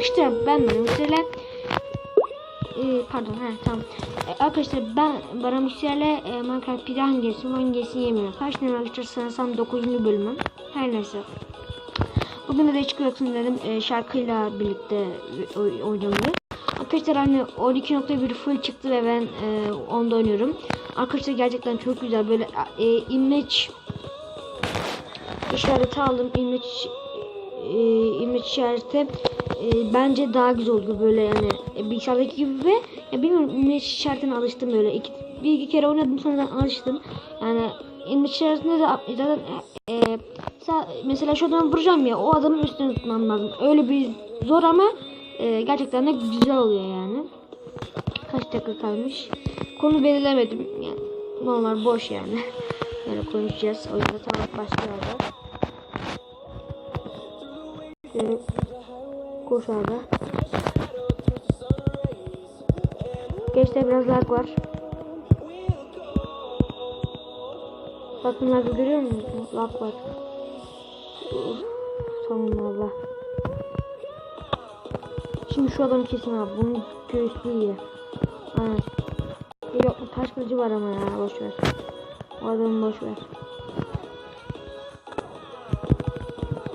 Arkadaşlar ben Baramixer'le ee, pardon he tamam. Ee, arkadaşlar ben Baramixer'le e, Minecraft bir hangisi hangisi yemiyorum. Kaç numara arkadaşlar sanırsam 9. bölümüm. Her neyse. Bugün de çıkıyor yoksun dedim e, şarkıyla birlikte oy- oynamayı. Arkadaşlar hani 12.1 full çıktı ve ben e, onda oynuyorum. Arkadaşlar gerçekten çok güzel böyle e, image işareti aldım. Image e, image işareti e, bence daha güzel oldu böyle yani e, bilgisayardaki gibi ve ya bilmiyorum image işaretine alıştım böyle iki, bir iki kere oynadım sonra alıştım. Yani image işaretinde de zaten e, e, mesela şu adamı vuracağım ya o adamın üstüne tutmam lazım. Öyle bir zor ama e, gerçekten de güzel oluyor yani. Kaç dakika kalmış? Konu belirlemedim yani. Normal boş yani. Böyle konuşacağız o yüzden tamam başlıyoruz Şöyle koş abi. Geçte biraz lag var. Bakın lagı görüyor musunuz? Lag var. Tamam valla. Şimdi şu adam kesin abi. Bunun göğüslü iyi. Aynen. Yok taş kılıcı var ama ya boş ver. O adamı boş ver.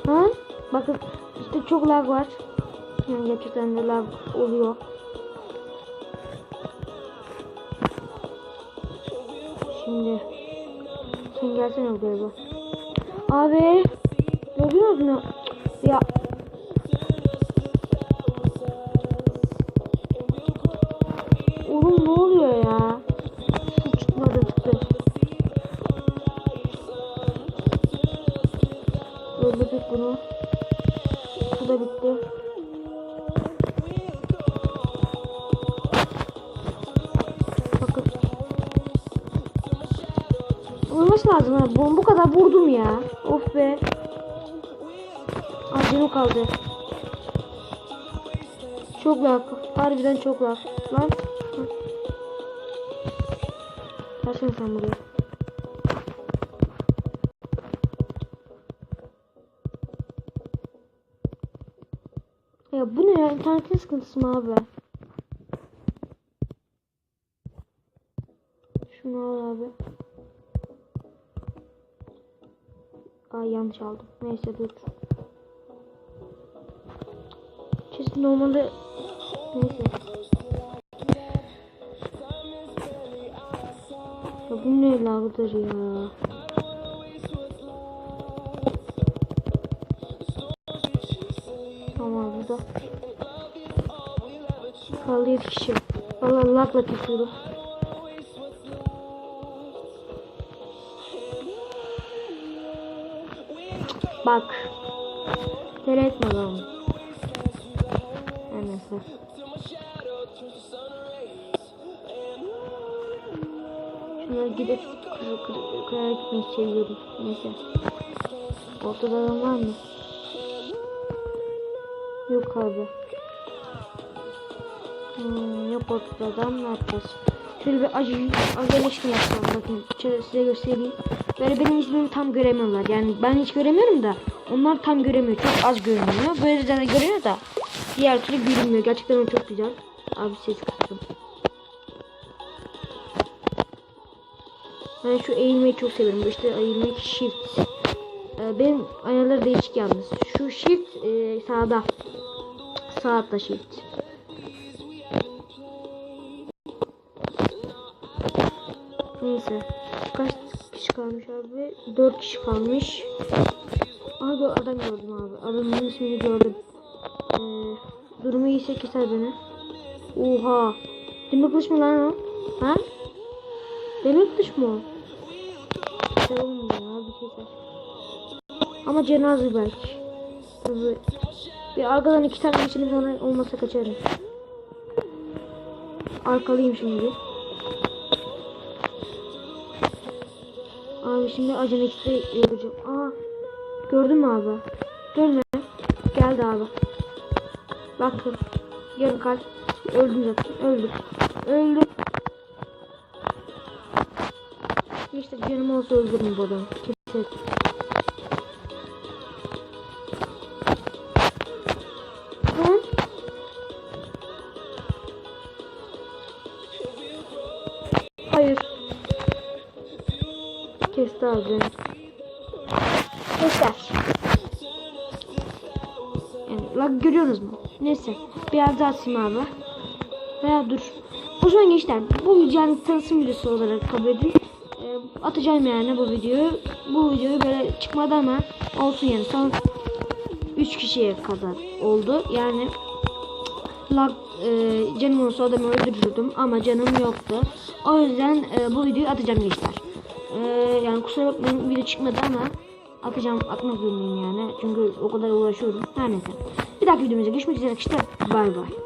Ha? Bakın işte çok lag var. Yani gerçekten lag oluyor. Şimdi sen gelsene bak. Abi gördünüz mü? Ya Oğlum ne oluyor ya? Su çıkmadı çıktı. Öldürdük bunu. Bu da bitti. Vurması lazım ha. Bu, bu kadar vurdum ya. Of be. Acını kaldı. Çok lag. Harbiden çok lag. Lan. Versene sen buraya. Ya bu ne ya? İnternetin sıkıntısı mı abi? Ay yanlış aldım. Neyse dur. Kesin normalde neyse. Ya bu ne lagdır ya? Tamam burada. Kaldı 7 kişi. Valla lagla tutuyordu. Bak. Deli etme lan. Her neyse. Şuna gidip kır, kır, kırarak gitmeyi seviyorum. Neyse. Ortada adam var mı? Yok abi. Hmm, yok ortada adam ne yapacağız? Şöyle bir acı aceleşme yapalım bakın şöyle size göstereyim. Böyle benim ismimi tam göremiyorlar. Yani ben hiç göremiyorum da onlar tam göremiyor. Çok az görünüyor. Böyle zaten görüyor da diğer türlü görünmüyor. Gerçekten o çok güzel. Abi ses kıstım. Ben şu eğilmeyi çok seviyorum. İşte eğilmek shift. Ee, benim ayarları değişik yalnız. Şu shift e, sağda. Sağ altta shift. Neyse. Kalmış abi? 4 kişi kalmış. Gö- adam gördüm abi. Adamın ismini gördüm. Ee, durumu iyiyse keser beni. Oha. Demir kılıç mı lan o? Ha? Demir kılıç mı o? Olmuyor ya bir keser. Ama cenaze belki. Tabii. Bir arkadan iki tane geçelim sonra olmasa kaçarım. Arkalıyım şimdi. Abi şimdi acele işte yapacağım. Aa. Gördün mü abi? Görme. Geldi abi. Bakın. Yarım kalp. Öldüm zaten. Öldüm. Öldüm. İşte canım olsa öldürürüm bu adamı. Kesin. Lazım. Göster. Yani, lag görüyorsunuz mu? Neyse. Biraz daha atayım abi. Veya dur. O zaman gençler bu yani tanıtım videosu olarak kabul edin. Ee, atacağım yani bu videoyu. Bu videoyu böyle çıkmadı ama olsun yani son 3 kişiye kadar oldu. Yani lag e, canım olsa adamı öldürürdüm ama canım yoktu. O yüzden e, bu videoyu atacağım gençler. E, yani kusura bakmayın video çıkmadı ama atacağım atmak zorundayım yani. Çünkü o kadar uğraşıyorum. Her neyse. Bir dahaki videomuzda görüşmek üzere arkadaşlar. Bay bay.